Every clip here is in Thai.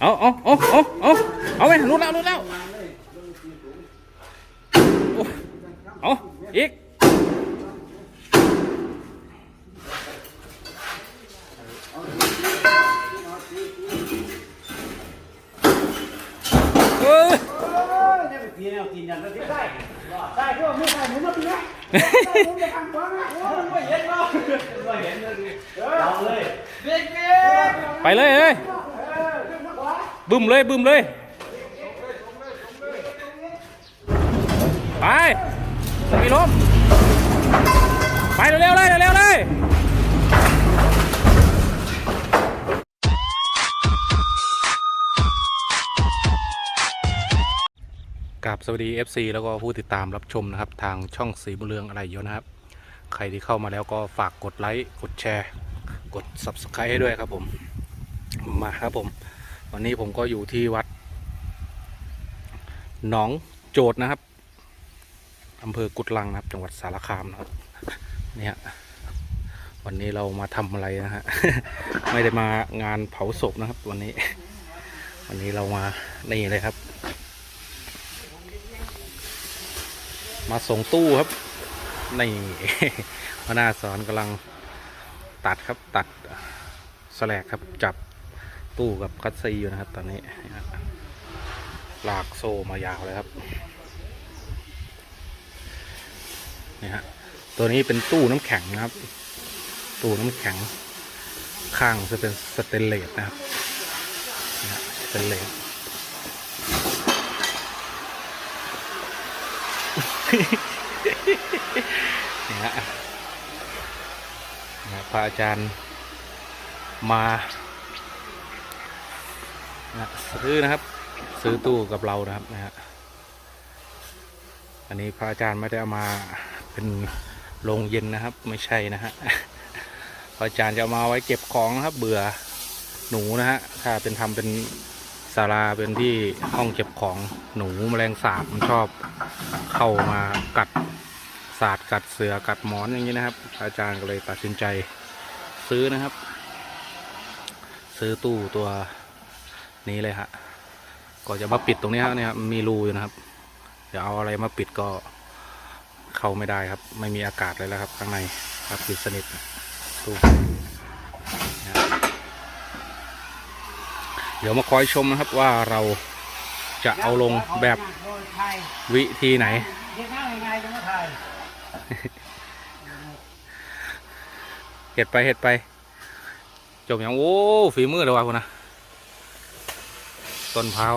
เอาเอาเอาเอาเอาเอาไปรุดแล้วรุดแล้วโอ้เอาอีกเออตีแนวตีนยันแล้วที่ได้ได้ก็ไม่ได้หมุนมาตีนะหมุนไปทางขวานะโอ้ยไม่เห็นเนาะไม่เห็นเลยเอาเลยเด็กเด็ก ไปเลยเอ้ยบึ้มเลยบึ้มเลย ไปสปีลมไปเร็วๆเลยเร็วๆเลยกับสวัสดี FC แล้วก็ผู้ติดตามรับชมนะครับ ทางช่องสีบุญเรืองอะไรเยอะนะครับ ใครที่เข้ามาแล้วก็ฝากกดไลค์ กดแชร์ กด subscribe ให้ด้วยครับผม มาครับผม วันนี้ผมก็อยู่ที่วัด หนองโจดนะครับอำเภอกุดลังนะครับ จังหวัดสารคามนะครับ เนี่ยวันนี้เรามาทำอะไรนะฮะ ไม่ได้มางานเผาศพนะครับ วันนี้ วันนี้เรามานี่เลยครับ มาส่งตู้ครับนี่พนาสอนกำลัง ตัดครับตัดสแลกครับจับตู้กับคัตซีอยู่นะครับ ตอนนี้นะครับลากโซ่มายาวเลยครับนี่ฮะตัวนี้เป็นตู้น้ำแข็งนะครับ ตู้น้ำแข็งข้างจะเป็นสเตนเลสนะครับนะสเตนเลสนี่ฮะนี่ฮะ ระอาจารย์มานะซื้อนะครับ ซื้อตู้กับเรานะครับนะฮะอันนี้พระอาจารย์ไม่ได้เอามาเป็นโรงเย็นนะครับ ไม่ใช่นะฮะพระอาจารย์จะามาไว้เก็บของนะครับ เบื่อหนูนะฮะถ้าเป็นทำเป็นศาลาเป็นที่ห้องเก็บของหนูแมลงสาบมันชอบเข้ามากัดศาสตร์กัดเสือกัดหมอนอย่างนี้นะครับ อาจารย์ก็เลยตัดสินใจ ซื้อนะครับ ซื้อตู้ตัวนี้เลยฮะก็จะมาปิดตรงนี้ฮะเนี่ยมีรูอยู่นะครับเดี๋ยวเอาอะไรมาปิดก็เข้าไม่ได้ครับ ไม่มีอากาศเลยแล้วครับ ข้างในครับปิดสนิทตู้เดี๋ยวมาคอยชมนะครับว่าเราจะเอาลงแบบวิธีไหน เห็ดไปเห็ดไป จบอย่างโอ้ฝีมือเลยวะคุณนะต้นพร้าว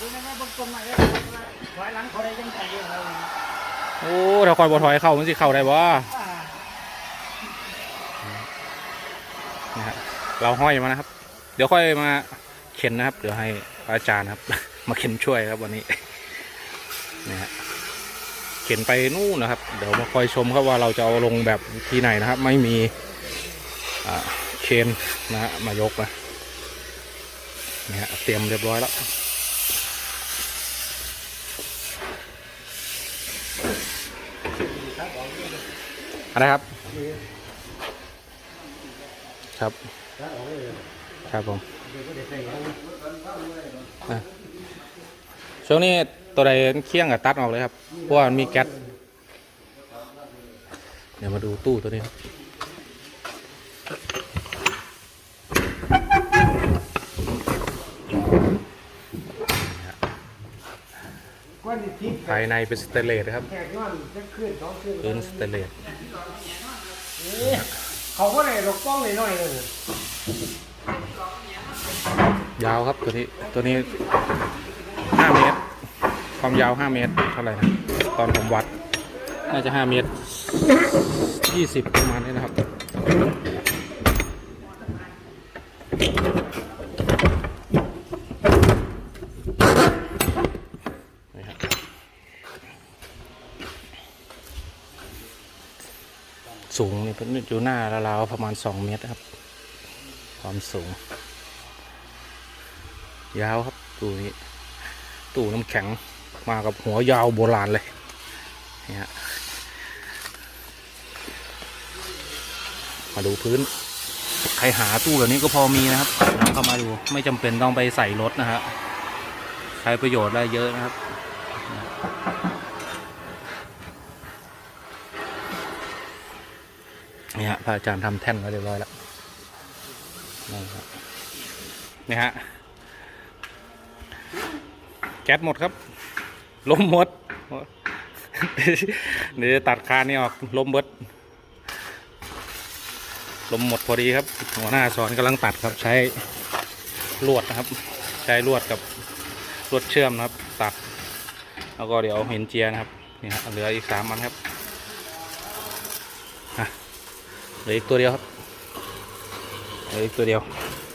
ดูนะวอโอ้ถ้าคอยบอถอยเข้ามันสิเข้าได้บ่นะฮะเราห้อยมานะครับ เดี๋ยวค่อยมาเข็นนะครับ เดี๋ยวให้อาจารย์ครับ มาเข็นช่วยครับวันนี้ ข็นไปนู่นนะครับ เดี๋ยวมาคอยชมครับว่าเราจะเอาลงแบบที่ไหนนะครับ ไม่มีเคนนะฮะมายกนะนี่ฮะเตรียมเรียบร้อยแล้วอะไรครับ ครับครับผมช่วงนี้ ตัวใดเคี่ยงกับตัดออกเลยครับเพราะว่ามันมีแก๊สเดี๋ยวมาดูตู้ตัวนี้ครับก้อนทิพย์ภายในเป็นสเตนเลสนะครับแขกย้อนจะขึ้นสองขึ้นพื้นสเตนเลสเขาก็เลยหลกป้องเลยหน่อยเลยยาวครับตัวนี้ตัวนี้ห้าเมตร ความยาวห้าเมตร เท่าไหร่นะ ตอนผมวัด น่าจะห้าเมตรยี่สิบประมาณนี้นะครับ สูงนี่เป็นอยู่หน้าราวๆประมาณสองเมตรครับ ความสูง ยาวครับตู้นี้ตู้น้ำแข็ง มากับหัวยาวโบราณเลยนี่ฮะมาดูพื้น ใครหาตู้แบบนี้ก็พอมีนะครับลองเข้ามาดูไม่จำเป็นต้องไปใส่รถนะฮะใช้ประโยชน์ได้เยอะนะครับนี่ฮะพระอาจารย์ทำแท่นไว้เรียบร้อยแล้วนี่ครับนี่ฮะแก๊สหมดครับ ล้มหมดเดี๋ยวตัดคานนี่ออกล้มเบิดล้มหมดพอดีครับ หัวหน้าสอนกำลังตัดครับใช้ลวดนะครับ ใช้ลวดกับลวดเชื่อมนะครับ ตัด แล้วก็เดี๋ยวเห็นเจียนะครับนี่ครับเหลืออีกสามอันครับเหลืออีกตัวเดียวครับเหลืออีกตัวเดียว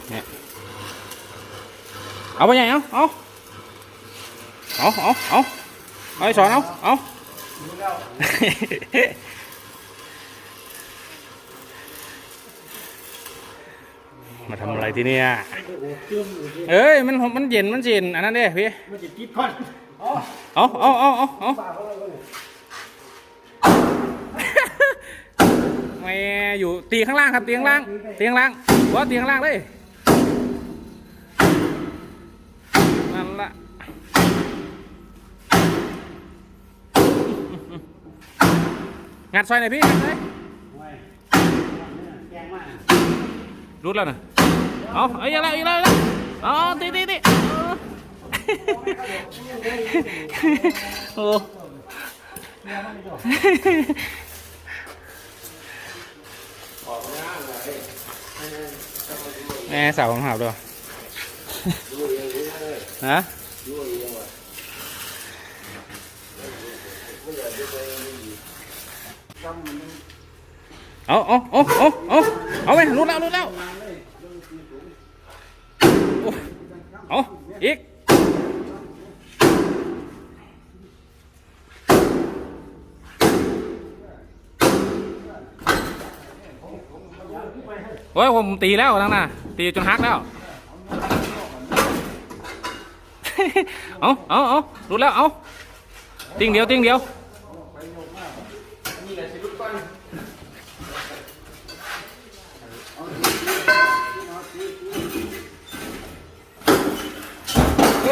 เนี่ยเอาไปไหนเอาเอา เอาเอาเอาเอาไอ้สอนเอาเอามาทำอะไรที่เนี่ยเอ้ย มันมันเย็น มันเย็น อันนั้นเด้พี่มันจะกินก่อนเอาเอาเอาเอาเอาแม่อยู่ตีข้างล่างครับตีข้างล่างตีข้างล่างว่าตีข้างล่างเลย งัดซอยหน่อยพี่งัดซอยแกงมากรุดแล้วนะเอาเอาอีกแล้วอีกแล้วอีกแล้วเอาตีตีตีโอ้แม่สาวของหาบด้วยฮะ เอาเอาเอาเอาเอาเอาไปรุดแล้วรุดแล้วเอาอีกโอ้ยผมตีแล้วทั้งน่ะตีจนฮักแล้ว เอาเอาเอารู้แล้ว เอาติงเดียวติงเดียว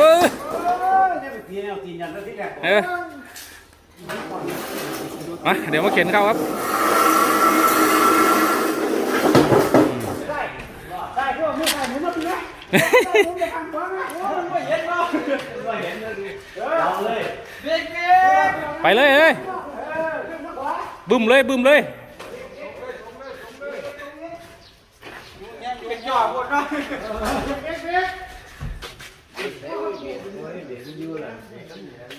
ออได้ไปตีแนวตีนยันแล้วเออมาเดี๋ยวมาเข็นเข้าครับได้ได้พวกไม่ได้มเห็นเนาะไม่เลยเกเด็กไปเลยอ้ยบึ้มเลยบึมเลย เป็นยอด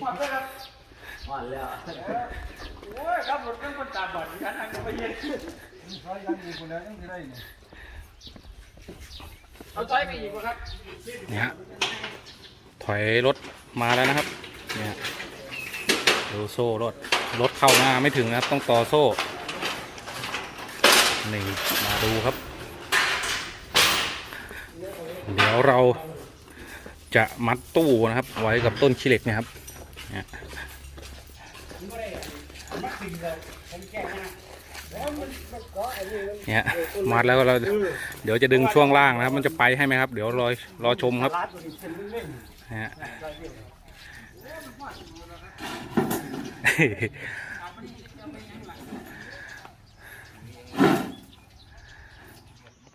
หมดเนาะหมดแล้วหมดแล้วโอ้ยครับรถเป็นคนตาบอดฉันทางจะไปเย็นเอาใจไปอีกครับเนี่ยฮะถอยรถมาแล้วนะครับเนี่ยดูโซ่รถรถเข้าหน้าไม่ถึงนะครับ ต้องต่อโซ่นี่มาดูครับ เดี๋ยวเรา จะมัดตู้นะครับ ไว้กับต้นขี้เหล็กเนะครับเนี่ยมัดแล้วเราเดี๋ยวจะดึงช่วงล่างนะครับ มันจะไปให้ไหมครับ เดี๋ยวรอรอชมครับนะฮะ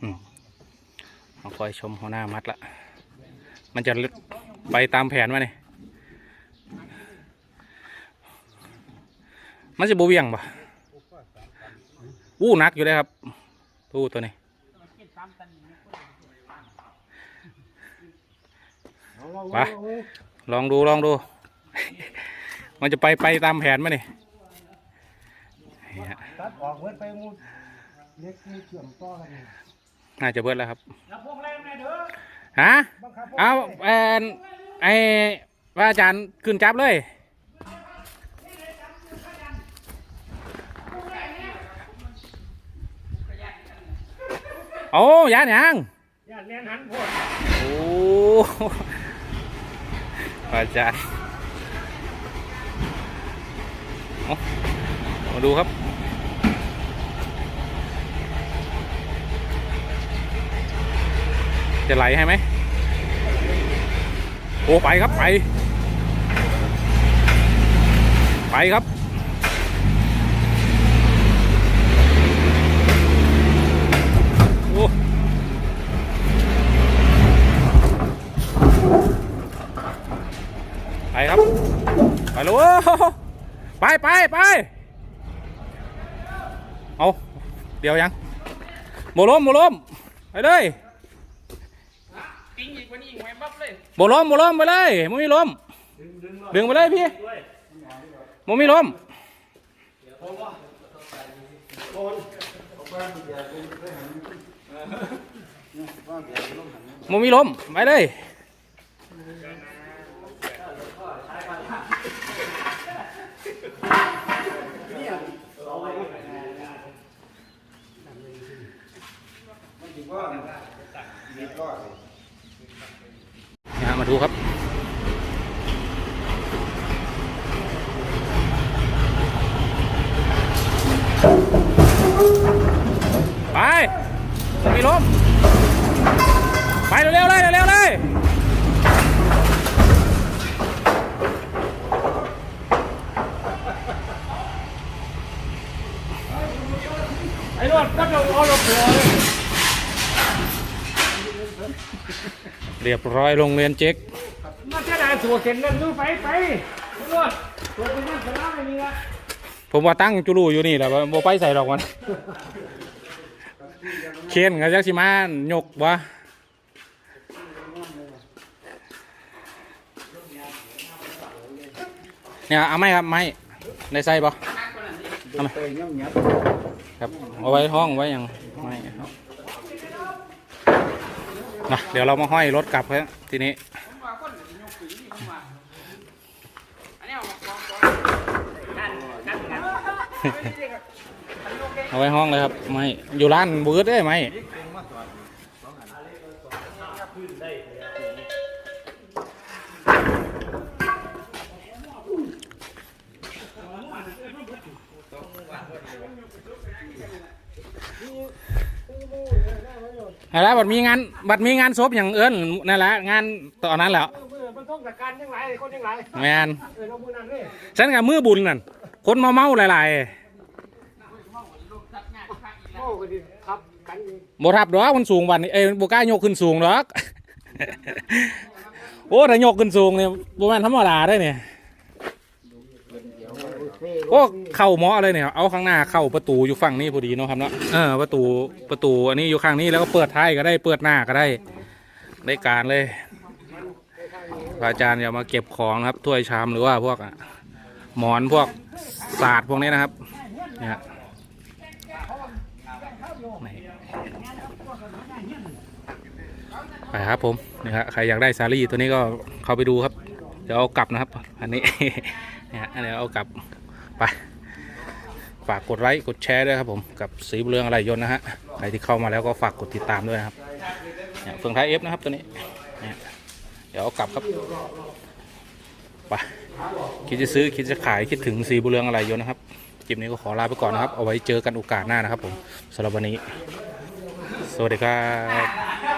อืมเอาคอยชมหัวหน้ามัดละ มันจะไปตามแผนไหมเนี่ยมันจะบเวียงปะอู้หนักอยู่เลยครับตู้ตัวนี้ไปลองดูลองดู มันจะไปไปตามแผนไหมนี่นี่ฮะตัดออกเวิร์ดไปมูเล็กมีเชื่อมต่อกันนี่น่าจะเบิดแล้วครับ ฮะเอาเออไอ้พระอาจารย์ขึ้นจับเลย โอ้ยานยังย่าเลี้ยงหันพวกโอ้อาจารย์มาดูครับ จะไหลให้ไหมโอ้ไปครับไป ไปครับโอ้ไปครับ ไปเลยโอ้โหไปไปไปเอาเดี๋ยวยังโบล้มโบล้มไปเลย วันนี้อีกแหวนบับเลยโบล้มโบล้มไปเลยมึงมีล้มดึงไปเลยพี่มึงมีล้มมึงมีล้มไปเลย นะฮะมา ดูครับ ไปมีลมไปเร็วๆเลยเร็วๆเลยไอ้รถก็จะเอารถหัวเรียบร้อยโรงเรียนเจ๊กมาจะได้ตัวเข็นนั่นดูไปไปรถตัวเป็นนั่นสนามไม่มีละผมว่าตั้งจุลูอยู่นี่แหละโมไปใส่ดอกมันเคนกับจักสิมายกวะเนี่ยเอาไหมครับไหมในใส่ปะเอาไหมครับเอาไว้ห้องไว้อย่างไม่ครับ มาเดี๋ยวเรามาห้อยรถกลับครับทีนี้ผมว่าคนจะยกขึ้นนี่ผมว่าอันนี้เอามากองก่อนกันกันกันไม่ได้ครับอันนี้โอเคเอาไว้ห้องเลยครับไม่อยู่ร้านบืดได้ไหม อะไรบัดมีงานบัดมีงานศพอย่างเอิญนั่นแหละงานตอนนั้นแหล้วมันต้องจัดการยังไงคนยังไงแมนเออเรามือนั่นเลยฉันกับมือบุญนั่นคนเมาเมาๆหลายโอ้ก็ดีครับกันๆบ่ทับดอกมันสูงวันนี้เอ้ยบ่กล้ายกขึ้นสูงดอกโอ้ถ้ายกขึ้นสูงเนี่ยบ่แม่นธรรมดาได้เนี่ย โอ้เข้าเหมาะเลยเนี่ยเอาข้างหน้าเข้าประตูอยู่ฝั่งนี้พอดีเนาะครับเนาะเออประตูประตูอันนี้อยู่ข้างนี้แล้วก็เปิดท้ายก็ได้เปิดหน้าก็ได้ได้การเลยพระอาจารย์อย่ามาเก็บของนะครับถ้วยชามหรือว่าพวกอะหมอนพวกศาสตร์พวกนี้นะครับเนี่ยไปครับผมนี่ครับใครอยากได้ซารี่ตัวนี้ก็เข้าไปดูครับ เดี๋ยวเอากลับนะครับ อันนี้ เนี่ยฮะเดี๋ยวเอากลับ ไปฝากกดไลค์กดแชร์ด้วยครับผมกับสีบุญเรืองอะไรยนต์นะฮะใครที่เข้ามาแล้วก็ฝากกดติดตามด้วยนะครับเนี่ยเฟืองท้ายเอฟนะครับตัวนี้เนี่ยเดี๋ยวกลับครับไปคิดจะซื้อคิดจะขายคิดถึงสีบุเรืองอะไรยนต์นะครับคลิปนี้ก็ขอลาไปก่อนนะครับ เอาไว้เจอกันโอกาสหน้านะครับผมสำหรับวันนี้ สวัสดีครับ